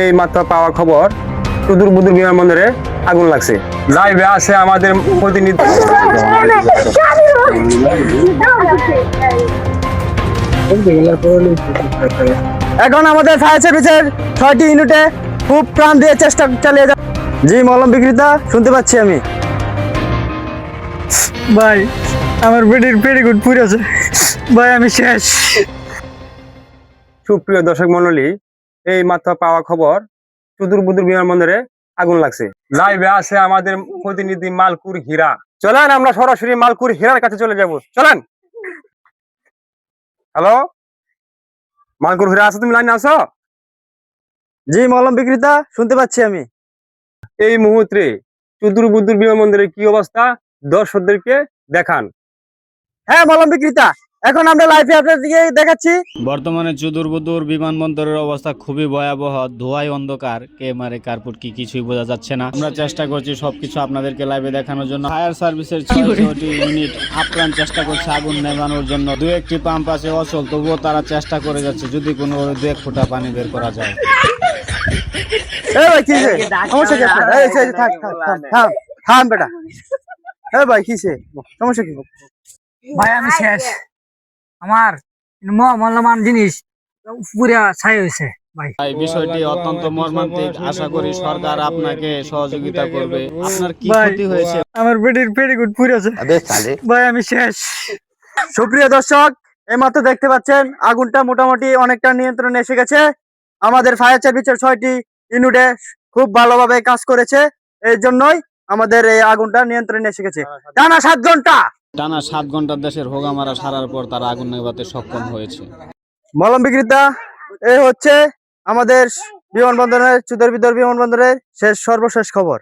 এই মাত্র পাওয়া খবর। সুদূর বুদুর বিমানবন্দরে আগুন লাগছে। লাইভে আছে আমাদের প্রতিনিধি। এখন আমাদের ফায়ার সার্ভিসের ছয়টি ইউনিটে খুব প্রাণ দিয়ে চেষ্টা চালিয়ে যা জি মলম বিক্রেতা শুনতে পাচ্ছি আমি। ভাই আমার বেডির পেডিগুড পুড়েছে ভাই আমি শেষ। সুপ্রিয় দর্শক মন্ডলী এই মাত্র পাওয়া খবর। সুদূর বুদুর বিমানবন্দরে আগুন লাগছে। লাইভে আছে আমাদের প্রতিনিধি মালকুর হীরা। চলেন আমরা সরাসরি মালকুর হীরার কাছে চলে যাব। চলেন। হ্যালো? মালকুর হীরা আছো তুমি? লাইনে আছো? জি মলম বিক্রেতা শুনতে পাচ্ছি আমি। এই মুহূর্তে সুদূর বুদুর বিমানবন্দরের কি অবস্থা? দর্শকদেরকে দেখান। হ্যাঁ মলম বিক্রেতা। এখন আমরা লাইভে আপনার দিকে দেখাচ্ছি। বর্তমানে চুদুরবুদুর বিমানবন্দরের অবস্থা খুবই ভয়াবহ। ধোঁয়ায় অন্ধকার। কে মারে কার্পুট কি কিছুই বোঝা যাচ্ছে না। আমরা চেষ্টা করছি সবকিছু আপনাদেরকে লাইভে দেখানোর জন্য। ফায়ার সার্ভিসের ছয়টি ইউনিট আপ্রাণ চেষ্টা করছে আগুন নেভানোর জন্য। দু একটি পাম্প আছে অচল তবুও তারা চেষ্টা করে যাচ্ছে যদি কোনো দু এক ফোঁটা পানি বের করা যায়। এ ভাই কিসে সমস্যা কি? আপনার? এই, এই, থাক থাক থাম, থাম বেটা। এ ভাই কিসে সমস্যা কি? ভাই আমি শেষ। আমার মূল্যবান জিনিস পুরা ছাই হয়েছে ভাই। বিষয়টি অত্যন্ত মর্মান্তিক। আশা করি সরকার আপনাকে সহযোগিতা করবে। আপনার কি ক্ষতি হয়েছে? আমার বেডির পুড়েছে ভাই আমি শেষ। সুপ্রিয় দর্শক এইমাত্র দেখতে পাচ্ছেন আগুনটা মোটামুটি অনেকটা নিয়ন্ত্রণে এসে গেছে। আমাদের ফায়ার সার্ভিসের ছয়টি ইউনিটে খুব ভালোভাবে কাজ করেছে। এই জন্যই আমাদের এই আগুনটা নিয়ন্ত্রণে এসে গেছে। টানা সাত ঘণ্টা। টানা সাত ঘণ্টার দেশের হোগামারা সারার পর তারা আগুন নেভাতে সক্ষম হয়েছে। মলম বিক্রেতা, এই হচ্ছে আমাদের বিমানবন্দরের চুদর বিদর বিমানবন্দরের শেষ সর্বশেষ খবর।